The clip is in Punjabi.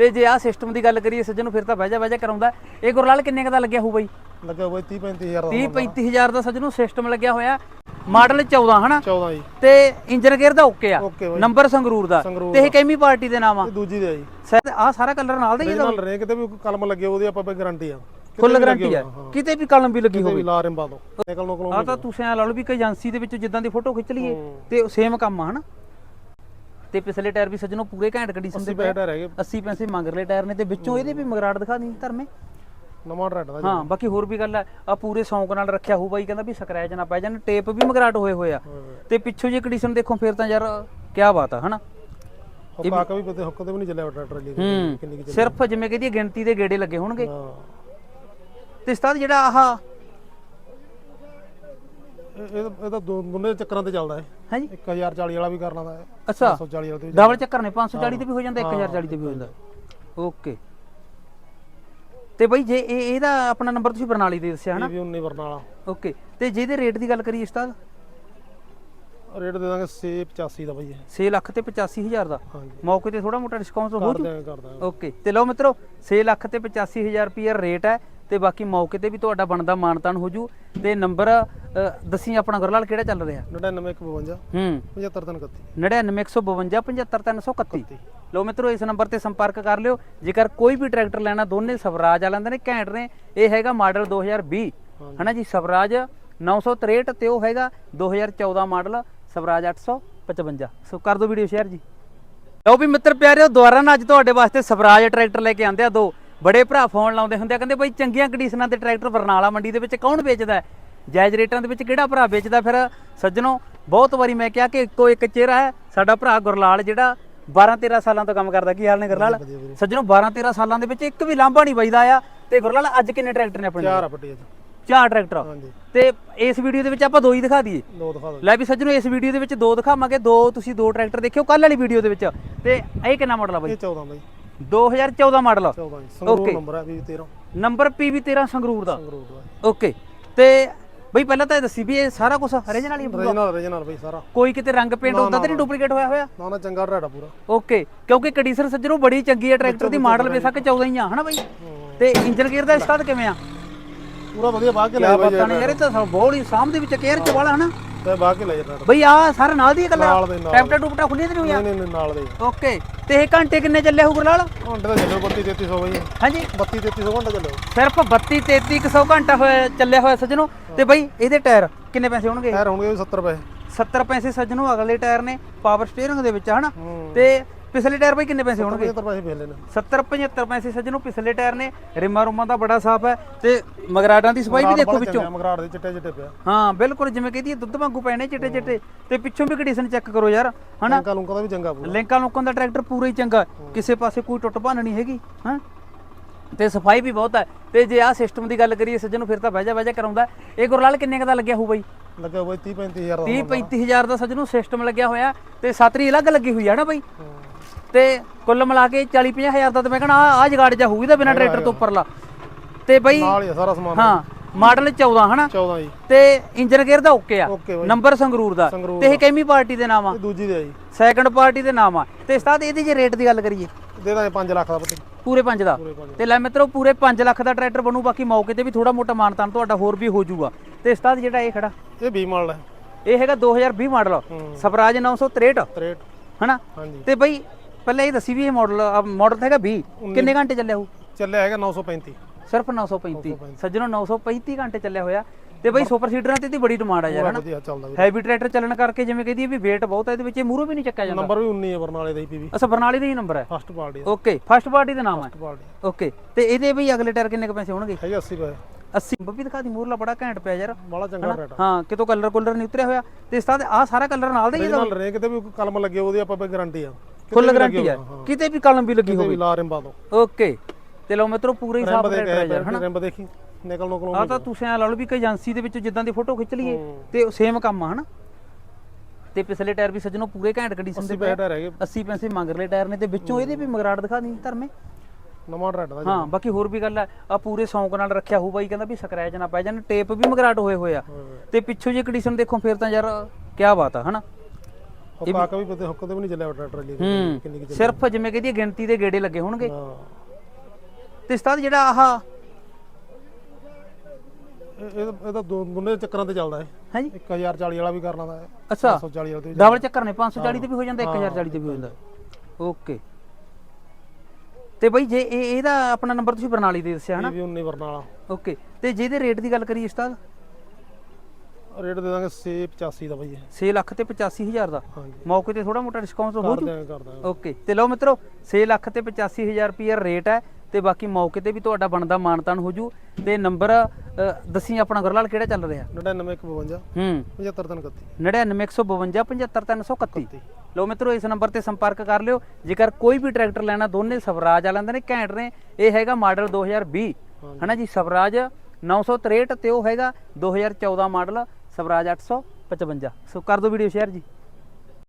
ਤੇ ਜੇ ਆਹ ਸਿਸਟਮ ਦੀ ਗੱਲ ਕਰੀਏ ਸੱਜਣ ਨੂੰ ਫਿਰ ਤਾਂ ਬਹਿ ਜਾ ਬਹਿ ਜਾ ਕਰਾਉਂਦਾ। ਇਹ ਗੁਰਲਾਲ ਕਿੰਨੇ ਕੁ ਦਾ ਲੱਗਿਆ ਹੋਊ ਬਾਈ? ਲੱਗਾ ਹੋਇਆ 30 35000 ਦਾ 30 35000 ਦਾ ਸੱਜਣ ਨੂੰ ਸਿਸਟਮ ਲੱਗਿਆ ਹੋਇਆ। ਮਾਡਲ 14 ਹਨਾ? 14 ਜੀ। ਤੇ ਇੰਜਨ ਗੇਅਰ ਦਾ ਓਕੇ ਆ। ਨੰਬਰ ਸੰਗਰੂਰ ਦਾ। ਤੇ ਇਹ ਕਿੰਨੀ ਪਾਰਟੀ ਦੇ ਨਾਮ ਆ? ਦੂਜੀ ਦੇ ਆ ਜੀ। ਆਹ ਸਾਰਾ ਕਲਰ ਨਾਲ ਦਾ ਹੀ ਇਹਦਾ ਨਾਲ ਰੇ ਕਿਤੇ ਵੀ ਕਲਮ ਲੱਗੇ ਉਹਦੀ ਆਪਾਂ ਬਈ ਗਾਰੰਟੀ ਆ। ਫੁੱਲ ਗਾਰੰਟੀ ਆ। ਕਿਤੇ ਵੀ ਕਲਮ ਵੀ ਲੱਗੀ ਹੋਵੇ। ਵੀ ਲਾ ਰਿੰਬਾ ਤੋਂ ਨਿਕਲ ਨੂੰ ਆ ਤਾਂ ਤੁਸੀਂ ਐ ਲਾ ਲਓ ਵੀ ਕੋਈ ਏਜੰਸੀ ਦੇ ਵਿੱਚ ਜਿੱਦਾਂ ਦੀ ਫੋਟੋ ਖਿੱਚ ਲਈਏ। ਤੇ ਸੇਮ ਕੰਮ ਆ ਹਨਾ? ਤੇ ਪਿਛਲੇ ਟਾਇਰ ਵੀ ਸੱਜਣੋ ਪੂਰੇ ਘੈਂਟ ਕੰਡੀਸ਼ਨ ਦੇ 80 ਪੈਸੇ ਰਹਿ ਗਏ 80 ਪੈਸੇ ਮੰਗਰਲੇ ਟਾਇਰ ਨੇ ਤੇ ਵਿੱਚੋਂ ਇਹਦੇ ਵੀ ਮਗਰਾੜ ਦਿਖਾ ਦੀ ਧਰਮੇ। ਨਵਾਂ ਰੈਡ ਦਾ ਹਾਂ ਬਾਕੀ ਹੋਰ ਵੀ ਗੱਲ ਆ ਆ ਪੂਰੇ ਸੌਂਕ ਨਾਲ ਰੱਖਿਆ ਹੋਊ ਬਾਈ ਕਹਿੰਦਾ ਵੀ ਸਕ੍ਰੈਚ ਨਾ ਪੈ ਜਾਣ ਟੇਪ ਵੀ ਮਗਰਾਟ ਹੋਏ ਹੋਏ ਆ। ਤੇ ਪਿੱਛੋਂ ਜੇ ਕੰਡੀਸ਼ਨ ਦੇਖੋ ਫਿਰ ਤਾਂ ਯਾਰ ਕੀ ਬਾਤ ਆ ਹਨਾ? ਹੁੱਕ ਆ ਕੇ ਵੀ ਪਤੇ ਹੁੱਕ ਤੇ ਵੀ ਨਹੀਂ ਚੱਲਿਆ ਟਰੈਕਟਰ ਲਈ ਹੂੰ ਕਿੰਨੀ ਕਿ ਸਿਰਫ ਜਿਵੇਂ ਕਹਦੀ ਗਿਣਤੀ ਦੇ ਗੇੜੇ ਲੱਗੇ ਹੋਣਗੇ। ਤੇ ਉਸਤਾਦ ਜਿਹੜਾ ਆਹ ਇਹ ਇਹ ਤਾਂ- ਦੋ- ਦੋਨੇ ਚੱਕਰਾਂ ਤੇ ਚੱਲਦਾ ਹੈ ਹਾਂਜੀ। 1040 ਵਾਲਾ ਵੀ ਕਰ ਲੈਂਦਾ ਹੈ ਅੱਛਾ। 540 ਵਾਲਾ ਤੇ ਵੀ ਡਬਲ ਚੱਕਰ ਨੇ 540 ਤੇ ਵੀ ਹੋ ਜਾਂਦਾ 1040 ਤੇ ਵੀ ਹੋ ਜਾਂਦਾ। ਓਕੇ। ਤੇ ਬਾਈ ਜੇ ਇਹ ਇਹਦਾ ਆਪਣਾ ਨੰਬਰ ਤੁਸੀਂ ਬਰਨਾਲੀ ਦੇ ਦੱਸਿਆ ਹਨਾ? ਇਹ ਵੀ 19 ਵਰਨਾ ਵਾਲਾ ਓਕੇ। ਤੇ ਜਿਹਦੇ ਰੇਟ ਦੀ ਗੱਲ ਕਰੀਏ ਉਸਤਾਦ? ਰੇਟ ਦੇ ਦਾਂਗੇ 685 ਦਾ ਬਈ ਇਹ। 6 ਲੱਖ ਤੇ 85000 ਦਾ। ਹਾਂਜੀ। ਮੌਕੇ ਤੇ ਥੋੜਾ ਮੋਟਾ ਡਿਸਕਾਊਂਟ ਹੋ ਕਰ ਜੂ। ਦਿਆਂਗੇ ਕਰ ਦਾਂਗੇ ਓਕੇ। ਤੇ ਲਓ ਮਿੱਤਰੋ 6 ਲੱਖ ਤੇ 85000 ਰੁਪਏ ਰੇਟ ਹੈ। ਤੇ ਬਾਕੀ ਮੌਕੇ ਤੇ ਵੀ ਤੁਹਾਡਾ ਬਣਦਾ ਮਾਨਤਾਨ ਹੋ ਜੂ ਤੇ ਨੰਬਰ ਦੱਸੀ ਆਪਣਾ ਗੁਰਲਾਲ ਕਿਹੜਾ ਚੱਲ ਰਿਹਾ? 9952 ਹੂੰ। 7531 99152 75331 ਲਓ ਮਿੱਤਰੋ ਇਸ ਨੰਬਰ ਤੇ ਸੰਪਰਕ ਕਰ ਲਿਓ। ਜੇਕਰ ਕੋਈ ਵੀ ਟਰੈਕਟਰ ਲੈਣਾ ਦੋਨੇ ਸਵਰਾਜ ਵਾਲਿਆਂ ਦੇ ਨੇ ਘੈਂਟ ਨੇ। ਇਹ ਹੈਗਾ ਮਾਡਲ 2020 ਹਨਾ ਜੀ ਸਵਰਾਜ 963 ਤੇ ਉਹ ਹੈਗਾ 2014 ਮਾਡਲ ਸਵਰਾਜ 855 ਸੋ ਕਰ ਦਿਓ ਵੀਡੀਓ ਸ਼ੇਅਰ ਜੀ। ਲਓ ਵੀ ਮਿੱਤਰ ਪਿਆਰਿਓ ਦੁਬਾਰਾ ਨਾ ਅੱਜ ਤੁਹਾਡੇ ਵਾਸਤੇ ਸਵਰਾਜ ਟਰੈਕਟਰ ਲੈ ਕੇ ਆਂਦੇ ਆ ਦੋ। ਬੜੇ ਭਰਾ ਫੋਨ ਲਾਉਂਦੇ ਹੁੰਦੇ ਆ ਕਹਿੰਦੇ ਬਾਈ ਚੰਗੀਆਂ ਕੰਡੀਸ਼ਨਾਂ ਤੇ ਟਰੈਕਟਰ ਬਰਨਾਲਾ ਮੰਡੀ ਦੇ ਵਿੱਚ ਕੌਣ ਵੇਚਦਾ ਜਾਇਜ਼ ਰੇਟਾਂ ਦੇ ਵਿੱਚ ਕਿਹੜਾ ਭਰਾ ਵੇਚਦਾ? ਫਿਰ ਸੱਜਣੋ ਬਹੁਤ ਵਾਰੀ ਮੈਂ ਕਿਹਾ ਕਿ ਇੱਕੋ ਇੱਕ ਚਿਹਰਾ ਹੈ ਸਾਡਾ ਭਰਾ ਗੁਰਲਾਲ ਜਿਹੜਾ 12 13 ਸਾਲਾਂ ਤੋਂ ਕੰਮ ਕਰਦਾ ਕੀ ਹਾਲ ਨੇ ਗੁਰਲਾਲ। ਸੱਜਣੋ 12 13 ਸਾਲਾਂ ਦੇ ਵਿੱਚ ਇੱਕ ਵੀ ਲਾਂਭਾ ਨਹੀਂ ਵੱਜਦਾ ਆ ਤੇ ਗੁਰਲਾਲ ਅੱਜ ਕਿੰਨੇ ਟਰੈਕਟਰ ਨੇ ਆਪਣੇ ਚਾਰ ਪੱਟੀ ਚਾਰ ਟਰੈਕਟਰ। ਤੇ ਇਸ ਵੀਡੀਓ ਦੇ ਵਿੱਚ ਆਪਾਂ ਦੋ ਹੀ ਦਿਖਾ ਦਈਏ। ਦੋ ਦਿਖਾ ਦਿਓ। ਲੈ ਵੀ ਸੱਜਣੋ ਇਸ ਵੀਡੀਓ ਦੇ ਵਿੱਚ ਦੋ ਦਿਖਾਵਾਂਗੇ ਦੋ ਤੁਸੀਂ ਦੋ ਟਰੈਕਟਰ ਦੇਖਿਓ ਕੱਲ ਵਾਲੀ ਵੀਡੀਓ ਦੇ ਵਿੱਚ। ਤੇ ਇਹ ਕਿੰਨਾ ਮਾਡਲ ਆ ਬਾਈ? ਇਹ 14 ਬਾਈ। 2014 ਮਾਡਲ। 14 ਜੀ ਸੰਗਰੂਰ. ਨੰਬਰ ਹੈ ਵੀ 13 ਨੰਬਰ PV13 ਸੰਗਰੂਰ ਦਾ। ਸੰਗਰੂਰ ਦਾ। ਓਕੇ ਤੇ ਬਈ ਪਹਿਲਾਂ ਤਾਂ ਇਹ ਦੱਸੀ ਵੀ ਇਹ ਸਾਰਾ ਕੁਝ ਓਰੀਜਨਲ ਹੀ ਆ? ਰੀਜਨਲ ਰੀਜਨਲ ਬਾਈ ਸਾਰਾ। ਕੋਈ ਕਿਤੇ ਰੰਗ ਪੇਂਟ ਹੁੰਦਾ ਤਾਂ ਨਹੀਂ ਡੁਪਲੀਕੇਟ ਹੋਇਆ ਹੋਇਆ? ਨਾ ਨਾ ਚੰਗਾ ਆ ਪੂਰਾ। ਓਕੇ ਕਿਉਂਕਿ ਕੰਡੀਸ਼ਨ ਸੱਜਣੋ ਬੜੀ ਚੰਗੀ ਹੈ ਟਰੈਕਟਰ ਦੀ ਮਾਡਲ ਬੇਸ਼ੱਕ 14 ਹੀ ਆ ਹਨਾ ਬਈ? ਤੇ ਇੰਜਨ ਗੇਅਰ ਦਾ ਸਟਾਰਟ ਕਿਵੇਂ ਆ? ਪੂਰਾ ਵਧੀਆ ਬਾਹ ਕੇ ਲੈ ਕਿਆ ਬਾਈ ਬਾਤਾਂ ਨੇ ਯਾਰ। ਇਹ ਤਾਂ ਬਹੁਤ ਹੀ ਸਾਹਮ ਦੇ ਵਿੱਚ ਕੇਅਰ ਚ ਵਾਲਾ ਹਨਾ? ਤੇ ਬਾਹ ਕੇ ਲੈ ਜਾ ਰੈਡ ਬਈ ਆ ਸਾਰਾ ਨਾਲ ਦੀ ਗੱਲ? ਨਾਲ ਦੇ ਨਾਲ। ਟੈਪਟਾ ਟੂਪਟਾ ਖੁੱਲੀਆਂ ਤੇ ਨਹੀਂ ਨਹੀਂ ਨਾਲ ਦੇ। ਓਕੇ ਤੇ ਇਹ ਘੰਟੇ ਕਿੰਨੇ ਚੱਲੇ ਹੋ ਗੁਰਲਾਲ? ਘੰਟੇ ਦਾ ਚੱਲੋ 32 3300 ਬਾਈ। ਹਾਂਜੀ। 32 3300 ਘੰਟਾ ਚੱਲੋ। ਸਿਰਫ 32 3300 ਘੰਟਾ ਹੋਇਆ ਚੱਲਿਆ ਹੋਇਆ ਸੱਜਣੋ। ਤੇ ਬਈ ਇਹਦੇ ਟਾਇਰ ਕਿੰਨੇ ਪੈਸੇ ਹੋਣਗੇ? ਟਾਇਰ ਹੋਣਗੇ ਵੀ 70 ਪੈਸੇ। 70 ਪੈਸੇ ਸੱਜਣੋ ਅਗਲੇ ਟਾਇਰ ਨੇ ਪਾਵਰ ਸਟੀਅਰਿੰਗ ਦੇ ਵਿੱਚ ਹਨਾ? ਹੂੰ। ਤੇ ਪਿਛਲੇ ਟਾਇਰ ਬਈ ਕਿੰਨੇ ਪੈਸੇ ਹੋਣਗੇ? 75 ਪੈਸੇ ਵੇਲੇ ਨੇ 70 75 ਪੈਸੇ ਸੱਜਣੋ ਪਿਛਲੇ ਟਾਇਰ ਨੇ ਰਿਮਾ ਰੁਮਾ ਦਾ ਬੜਾ ਸਾਫ਼ ਹੈ ਤੇ ਮਗਰਾਟਾਂ ਦੀ ਸਫ਼ਾਈ ਵੀ ਦੇਖੋ ਵਿੱਚੋਂ। ਮਗਰਾੜ ਦੇ ਚਿੱਟੇ ਚਿੱਟੇ ਪਿਆ। ਹਾਂ ਬਿਲਕੁਲ ਜਿਵੇਂ ਕਹਦੀ ਦੁੱਧ ਵਾਂਗੂ ਪੈਣੇ ਚਿੱਟੇ ਚਿੱਟੇ। ਤੇ ਪਿੱਛੋਂ ਵੀ ਕੰਡੀਸ਼ਨ ਚੈੱਕ ਕਰੋ ਯਾਰ ਹਨਾ? ਲੰਕਾ ਲੁੰਕਾ ਦਾ ਵੀ ਚੰਗਾ ਪੂਰਾ। ਲਿੰਕਾਂ ਲੋਕਾਂ ਦਾ ਟਰੈਕਟਰ ਪੂਰਾ ਹੀ ਚੰਗਾ। ਕਿਸੇ ਪਾਸੇ ਕੋਈ ਟੁੱਟ ਭੰਨ ਨਹੀਂ ਹੈਗੀ ਹਾਂ? ਤੇ ਸਫ਼ਾਈ ਵੀ ਬਹੁਤ ਹੈ। ਤੇ ਜੇ ਆਹ ਸਿਸਟਮ ਦੀ ਗੱਲ ਕਰੀਏ ਸੱਜਣ ਨੂੰ ਫਿਰ ਤਾਂ ਬਹਿ ਜਾ ਬਹਿ ਜਾ ਕਰਾਉਂਦਾ। ਇਹ ਗੁਰਲਾਲ ਕਿੰਨੇ ਦਾ ਲੱਗਿਆ ਹੋਊ ਬਾਈ? ਲੱਗਾ ਬਾਈ 30 35000 ਦਾ 30 35000 ਦਾ ਸੱਜਣ ਨੂੰ ਸਿਸਟਮ ਲੱਗਿਆ ਹੋਇਆ। ਤੇ ਸਾਤਰੀ ਅਲੱਗ ਲੱਗੀ ਹੋਈ ਹੈ ਨਾ ਬਾਈ? ਤੇ ਕੁੱਲ ਮਿਲਾ ਕੇ 40 50000 ਦਾ ਤੇ ਮੈਂ ਕਹਣਾ ਆ ਜਗਾੜ ਜਾ ਹੋਊਗੀ ਤਾਂ ਬਿਨਾ ਟਰੈਕਟਰ ਤੋਂ ਉੱਪਰਲਾ। ਤੇ ਬਾਈ ਨਾਲ ਹੀ ਆ ਸਾਰਾ ਸਮਾਨ। ਹਾਂ ਮਾਡਲ 14 ਹਨਾ? 14 ਜੀ। ਤੇ ਇੰਜਨ ਗੇਅਰ ਦਾ ਓਕੇ ਆ। ਨੰਬਰ ਸੰਗਰੂਰ ਦਾ। ਤੇ ਇਹ ਕਿੰਨੀ ਪਾਰਟੀ ਦੇ ਨਾਮ ਆ। ਦੂਜੀ ਦੇ ਆ ਜੀ। ਸੈਕੰਡ ਪਾਰਟੀ ਦੇ ਨਾਮ ਆ। ਤੇ ਉਸਤਾਦ ਇਹਦੀ ਜੇ ਰੇਟ ਦੀ ਗੱਲ ਕਰੀਏ। ਦੇ ਦਾਂਗੇ 5 ਲੱਖ ਦਾ ਪੂਰੇ 5 ਦਾ। ਤੇ ਲੈ ਮਿੱਤਰੋ ਪੂਰੇ 5 ਲੱਖ ਦਾ ਟਰੈਕਟਰ ਬਣੂ। ਬਾਕੀ ਮੌਕੇ ਤੇ ਵੀ ਥੋੜਾ ਮੋਟਾ ਮਾਨਤਾਨ ਤੁਹਾਡਾ ਹੋਰ ਵੀ ਹੋ ਜਾਊਗਾ। ਤੇ ਉਸਤਾਦ ਜਿਹੜਾ ਇਹ ਖੜਾ। ਇਹ 20 ਮਾਡਲ ਹੈ। ਇਹ ਹੈਗਾ 2020 ਮਾਡਲ। ਸਵਰਾਜ 963 63 ਹਨਾ? ਤੇ ਬਈ ਪਹਿਲਾਂ ਇਹ ਦੱਸੀ ਵੀ ਇਹ ਮਾਡਲ ਮਾਡਲ ਤਾਂ ਹੈਗਾ 20 ਕਿੰਨੇ ਘੰਟੇ ਚੱਲਿਆ ਹੋਊ ਚੱਲਿਆ ਹੈਗਾ 935 ਸਿਰਫ 935 ਸੱਜਣੋ 935 ਘੰਟੇ ਚੱਲਿਆ ਹੋਇਆ। ਤੇ ਬਈ ਸੁਪਰ ਸੀਡਰਾਂ ਤੇ ਇਹਦੀ ਬੜੀ ਡਿਮਾਂਡ ਆ ਯਾਰ ਹਨਾ? ਹੈਵੀ ਟਰੈਕਟਰ ਚੱਲਣ ਕਰਕੇ ਜਿਵੇਂ ਕਹਦੀ ਵੀ weight ਬਹੁਤ ਹੈ ਇਹਦੇ ਵਿੱਚ ਇਹ ਮੂਹਰੋਂ ਵੀ ਨਹੀਂ ਚੱਕਿਆ ਜਾਂਦਾ। ਨੰਬਰ ਵੀ 19 ਹੈ ਬਰਨਾਲੇ ਦਾ ਹੀ ਪੀਵੀ ਅੱਛਾ ਬਰਨਾਲੀ ਦਾ ਹੀ ਨੰਬਰ ਹੈ? First party okay first party ਦਾ ਨਾਮ ਹੈ। ਪਾਰਟੀ ਓਕੇ ਤੇ ਇਹਦੇ ਬਈ ਅਗਲੇ ਟਾਇਰ ਕਿੰਨੇ ਕ ਪੈਸੇ ਹੋਣਗੇ? ਹੈਗੇ 80 ਪੈਸੇ 80 ਬੱਬੀ ਦਿਖਾ ਦੀ ਮੂਰਲਾ ਬੜਾ ਘੈਂਟ ਪਿਆ ਯਾਰ। ਬੜਾ ਚੰਗਾ ਰੇਟ ਹਾਂ ਕਿਤੋਂ ਕਲਰ ਕੁਲਰ ਨਹੀਂ ਉਤਰਿਆ ਹੋਇਆ। ਤੇ ਇਸ ਤਰ੍ਹਾਂ ਆ ਸਾਰਾ ਕਲਰ ਨਾਲ ਦਾ ਹੀ ਨਾਲ ਰੇ ਕਿਤੇ ਵੀ ਕਲਮ ਲੱਗੇ ਉਹਦੀ ਆਪਾਂ ਬਈ ਗਾਰੰਟੀ ਆ। ਫੁੱਲ ਗਾਰੰਟੀ ਹੈ ਹਾਂ। ਕਿਤੇ ਵੀ ਕਲਮ ਵੀ ਲੱਗੀ ਹੋਵੇ। ਲਾ ਰਿੰਬਾ ਤੋਂ ਓਕੇ। ਤੇ ਲਓ ਮਿੱਤਰੋ ਪੂਰਾ ਹੀ ਸਾਫ਼ ਰਿੰਬ ਦੇ ਹੈ ਯਾਰ ਕੇ ਰਿੰਬ ਦੇਖੀ ਨਿਕਲ ਨੂੰ ਕੋਲੋਂ ਆ ਤਾਂ ਤੁਸੀਂ ਐ ਲਾ ਲਓ ਵੀ ਕੋਈ ਏਜੰਸੀ ਦੇ ਵਿੱਚ ਜਿੱਦਾਂ ਦੀ ਫੋਟੋ ਖਿੱਚ ਲਈਏ ਹੂੰ। ਤੇ ਸੇਮ ਕੰਮ ਆ ਹਨਾ? ਤੇ ਪਿਛਲੇ ਟਾਇਰ ਵੀ ਸੱਜਣੋ ਪੂਰੇ ਘੈਂਟ ਕੰਡੀਸ਼ਨ ਦੇ 80 ਪੈਸੇ ਰਹਿ ਗਏ 80 ਪੈਸੇ ਮੰਗਰਲੇ ਟਾਇਰ ਨੇ ਤੇ ਵਿੱਚੋਂ ਇਹਦੇ ਵੀ ਮਗਰਾੜ ਦਿਖਾ ਦੀ ਧਰਮੇ। ਨਵਾਂ ਰੈਡ ਦਾ। ਹਾਂ ਬਾਕੀ ਹੋਰ ਵੀ ਗੱਲ ਆ ਆ ਪੂਰੇ ਸੌਂਕ ਨਾਲ ਰੱਖਿਆ ਹੋਊ ਬਾਈ ਕਹਿੰਦਾ ਵੀ ਸਕ੍ਰੈਚ ਨਾ ਪੈ ਜਾਣ ਟੇਪ ਵੀ ਮਗਰਾਟ ਹੋਏ ਹੋਏ ਆ। ਹਾਂ। ਤੇ ਪਿੱਛੋਂ ਜੇ ਕੰਡੀਸ਼ਨ ਦੇਖੋ ਫਿਰ ਤਾਂ ਯਾਰ ਕੀ ਬਾਤ ਆ ਹਨਾ? ਉਹ ਕਾਕਾ ਵੀ ਪਤੇ ਹੁੱਕ ਤੇ ਵੀ ਨਹੀਂ ਚੱਲਿਆ ਟਰੈਕਟਰ ਲਈ ਕਿੰਨੀ ਕਿ ਸਿਰਫ ਜਿਵੇਂ ਕਹਦੀ ਗਿਣਤੀ ਦੇ ਗੇੜੇ ਲੱਗੇ ਹੋਣਗੇ। ਹਾਂ। ਤੇ ਉਸਤਾਦ ਜਿਹੜਾ ਆਹ ਇਹ ਇਹ ਇਹਦਾ ਦੋ ਦੋਨੇ ਚੱਕਰਾਂ ਤੇ ਚੱਲਦਾ ਹੈ ਹੈ ਜੀ 1040 ਵਾਲਾ ਵੀ ਕਰਨਾ ਦਾ ਹੈ ਅੱਛਾ। 540 ਵਾਲਾ ਤੇ ਵੀ ਡਬਲ ਚੱਕਰ ਨੇ 540 ਤੇ ਵੀ ਹੋ ਜਾਂਦਾ 1040 ਤੇ ਵੀ ਹੋ ਜਾਂਦਾ। ਓਕੇ। ਤੇ ਬਈ ਜੇ ਇਹ ਇਹਦਾ ਆਪਣਾ ਨੰਬਰ ਤੁਸੀਂ ਬਰਨਾਲੀ ਦੇ ਦੱਸਿਆ ਹਨਾ? ਵੀ 19 ਵਰਨਾਲਾ ਓਕੇ। ਤੇ ਜਿਹਦੇ ਰੇਟ ਦੀ ਗੱਲ ਕਰੀਏ ਉਸਤਾਦ? ਰੇਟ ਦੇ ਦਾਂਗੇ 685 ਦਾ ਬਾਈ ਇਹ। 6 ਲੱਖ ਤੇ 85000 ਦਾ? ਹਾਂਜੀ। ਮੌਕੇ ਤੇ ਥੋੜਾ ਮੋਟਾ ਡਿਸਕਾਊਂਟ ਹੋ ਕਰ ਜੂ ਦਿਆਂਗੇ ਕਰ ਦਾਂਗੇ ਓਕੇ ਤੇ ਲਓ ਮਿੱਤਰੋ 6 ਲੱਖ ਤੇ 85000 ਰੁਪਏ ਰੇਟ ਹੈ ਤੇ ਬਾਕੀ ਮੌਕੇ ਤੇ ਵੀ ਤੁਹਾਡਾ ਬਣਦਾ ਮਾਨਤਾਨ ਹੋ ਜੂ। ਤੇ ਨੰਬਰ ਦੱਸੀ ਆਪਣਾ ਗੁਰਲਾਲ ਕਿਹੜਾ ਚੱਲ ਰਿਹਾ? 9952 ਹੂੰ। 7531 99152 75331 ਲਓ ਮਿੱਤਰੋ ਇਸ ਨੰਬਰ ਤੇ ਸੰਪਰਕ ਕਰ ਲਿਓ। ਜੇਕਰ ਕੋਈ ਵੀ ਟਰੈਕਟਰ ਲੈਣਾ ਦੋਨੇ ਸਵਰਾਜ ਵਾਲਿਆਂ ਦੇ ਨੇ ਘੈਂਟ ਨੇ। ਇਹ ਹੈਗਾ ਮਾਡਲ 2020 ਹਨਾ ਜੀ? ਸਵਰਾਜ 963 ਤੇ ਉਹ ਹੈਗਾ 2014 ਮਾਡਲ। ਸਵਰਾਜ 855 ਸੋ ਕਰ ਦਿਓ ਵੀਡੀਓ ਸ਼ੇਅਰ ਜੀ।